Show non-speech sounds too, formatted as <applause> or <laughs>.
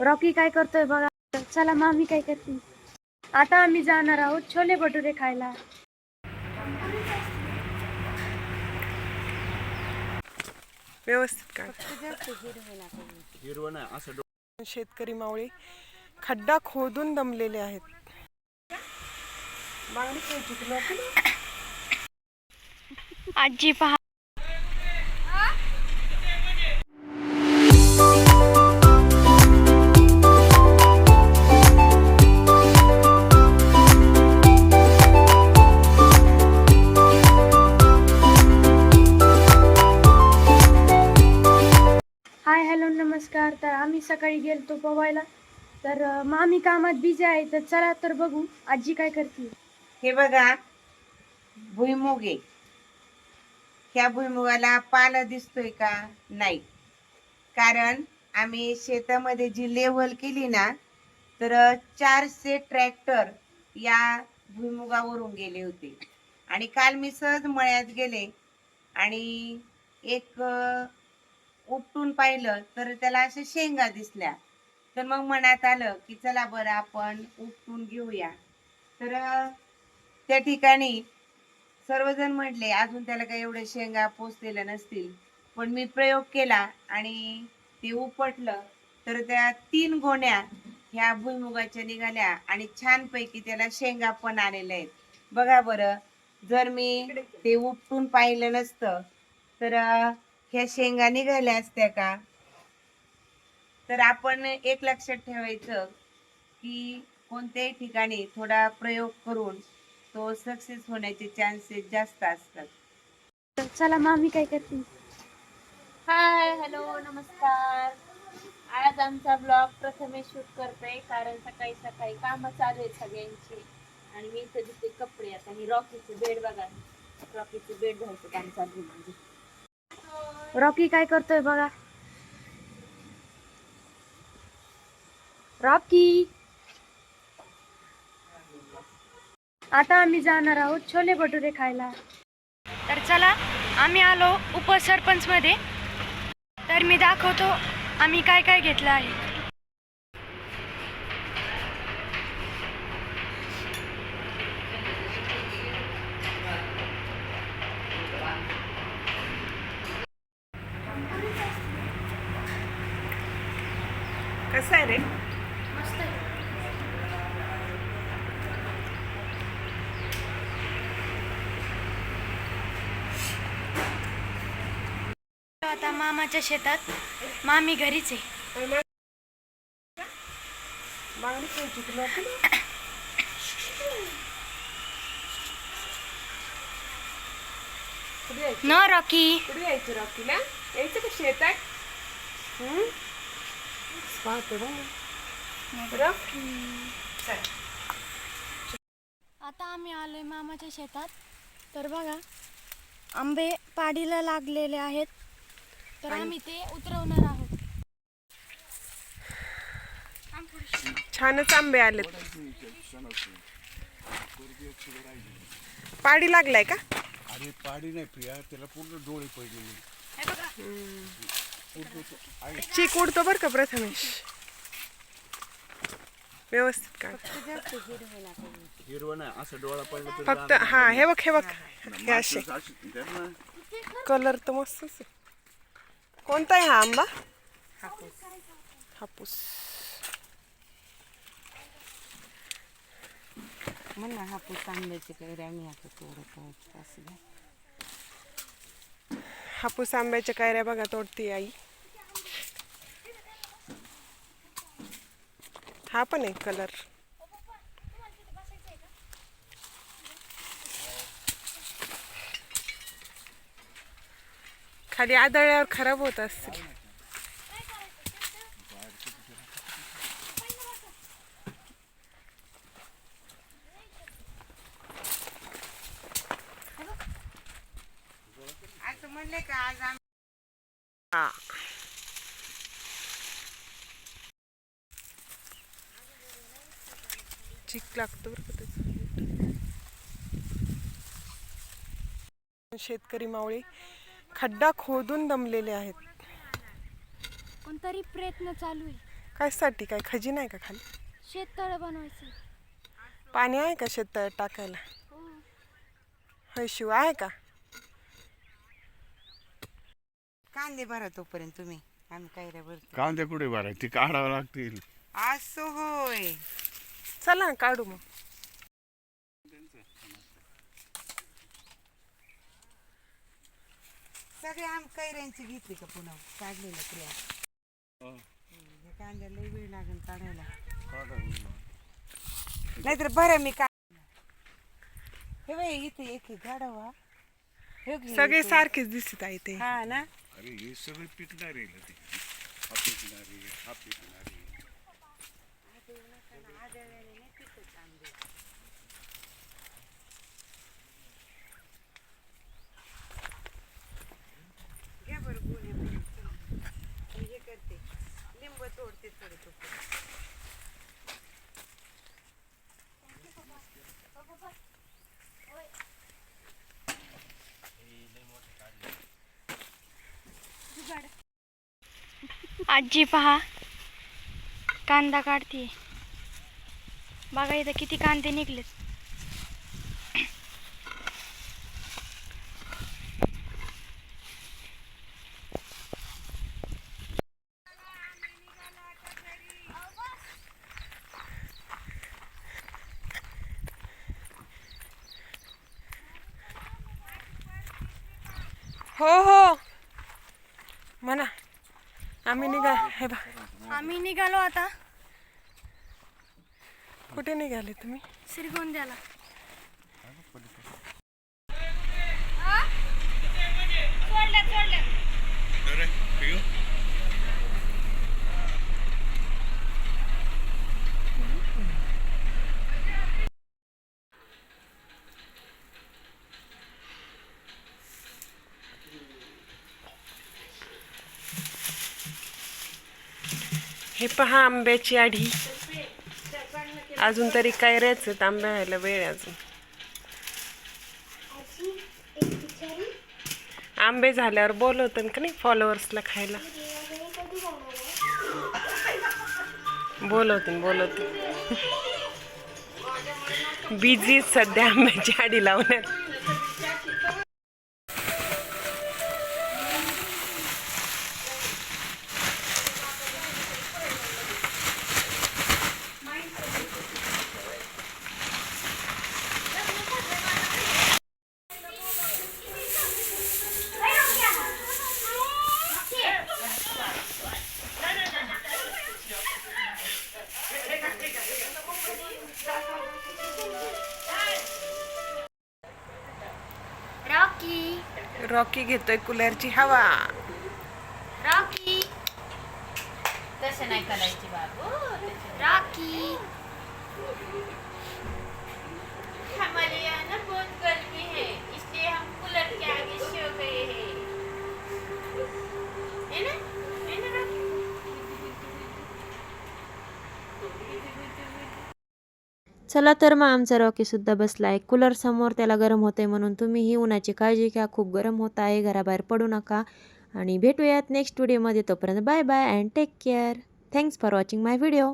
Rocky काय करतोय बघा. चला मामी काय करते? आता आम्ही जाणार आहोत छोले भटुरे खायला. व्यवस्थित हिरवं नाही असं डो- शेतकरी मावळे खड्डा खोदून दमलेले आहेत? आजी पहा. सकाळी गेलतो पोवायला. तर मामी कामात बिझी आहे तर चला तर बघू. आजी काय करते? हे बघा भुईमुग आहे. ह्या भुईमुगाला पाला दिसतोय का? नाही. कारण आम्ही शेतामध्ये जी लेवल केली ना तर चारशे ट्रॅक्टर या भुईमुगावरून गेले होते. आणि काल मी सहज मळ्यात गेले. आणि एक उपटून पाहिलं तर त्याला अशा शेंगा दिसल्या. तर मग मनात आलं की चला बरं आपण उपटून घेऊया. तर त्या ठिकाणी सर्वजण म्हटले अजून त्याला काही एवढे शेंगा पोचलेल्या नसतील. पण मी प्रयोग केला आणि ते उपटलं. तर त्या तीन गोण्या ह्या भुईमुगाच्या निघाल्या आणि छानपैकी त्याला शेंगा पण आलेल्या आहेत. बघा बरं जर मी ते उपटून पाहिलं नसतं तर ह्या शेंगा निघाल्या असत्या का? तर आपण एक लक्षात ठेवायचं की कोणत्याही ठिकाणी थोडा प्रयोग करून तो सक्सेस होण्याचे चान्सेस जास्त असतात. तर चला मामी काय करते? हाय हॅलो नमस्कार. आज आमचा ब्लॉग प्रथमेश शूट करतोय कारण सकाळी सकाळी कामं चालू आहेत सगळ्यांची. आणि मी इथं दिसते कपडे आता ही रॉकीचं बेड बघा. रॉकीचं बेड घ्यायचं काम चालू आहे माझं. रॉकी काय करतोय बघा. रॉकी. आता आम्ही जाणार आहोत छोले भटुरे खायला. तर चला आम्ही आलो उपसरपंच मध्ये तर मी दाखवतो आम्ही काय काय घेतलं आहे. कसं आहे रे? आता मामाच्या शेतात. मामी घरीच आहे. न रॉकी. कुठे यायचं रॉकीला? यायचं का शेतात? रॉकी आता आम्ही आलोय मामाच्या शेतात. तर बघा आंबे पाडीला लागलेले आहेत. तर आम्ही ते उतरवणार आहोत. छानच आंबे आलेत. पाडी लागलाय का? अरे पाडी नाही प्रिया त्याला पूर्ण डोळे पडलेले. चीक उडतो बरं का प्रथमेश? व्यवस्थित काढ. हिरवं नाही असं डोळा पडला तरी फक्त हा हे बघ हे बघ. हे असे. ना कलर तर मस्तच आहे. कोणता आहे हा आंबा? हापूस. म्हणा हापूस आंब्याचे काही आम्ही आता थोडं असं हापूस आंब्याच्या कायऱ्या बघा तोडती आई. हा पण आहे कलर खाली आदळल्यावर खराब होत असतील असं म्हणले का आज आम्ही हा. चिक लागतो बरं का त्याचं. शेतकरी मावळे खड्डा खोदून दमलेले आहेत. कोणतरी प्रयत्न चालू आहे. काय साठी काय खजी नाही का खाली? शेततळ बनवायचं. पाणी आहे का शेत टाकायला? होय शिव आहे का? कांदे भरा तोपर्यंत तुम्ही. आम्ही कैऱ्या भरतो कांदे कुठे भराय ती काढावं लागतील. असं होय. चला ना काढू मग. सगळे आम कैऱ्यांची घेतली का पुन्हा? काढलेलं क्रिया कांद्याला लई वेळ लागेल काढायला. नाहीतर बरं मी का हे बाई इथे एक एक गाडवा हे घे सगळे. सारखेच दिसत आहे ते. हा ना? अरे हे सगळे पिकणार आहे ते. हा पिकणार आहे हा पिकणार आहे घ्या बरं गोण्या बरं. चला. मी हे करते लिंब तोडते थोडे तोपर्यंत. आजी पहा. कांदा काढते. बघा इथं किती कांदे निघलेत. हो हो. म्हणा. आम्ही निघा हे बा आम्ही निघालो आता. कुठे निघाले तुम्ही? श्रीगोंद्याला. हे पहा आंब्याची आढी अजून तरी काय रेच आंबे व्हायला वेळ अजून. आंबे झाल्यावर बोलवत का नाही फॉलोअर्सला खायला. बोलवते बोलवते. <laughs> बिझी सध्या आंब्याची आडी लावण्यात. रॉकी घेतोय कूलरची हवा. रॉकी. तसं नाही करायची बाबू तसं रॉकी. हमारे यहाँ ना बहुत गर्मी है। चला तर मग आमचा रॉकीसुद्धा बसला. आहे कूलर समोर त्याला गरम होतंय म्हणून तुम्ही ही उन्हाची काळजी घ्या. खूप गरम होत आहे. घराबाहेर पडू नका. आणि भेटूयात नेक्स्ट व्हिडिओमध्ये तोपर्यंत bye bye and take care thanks for watching my video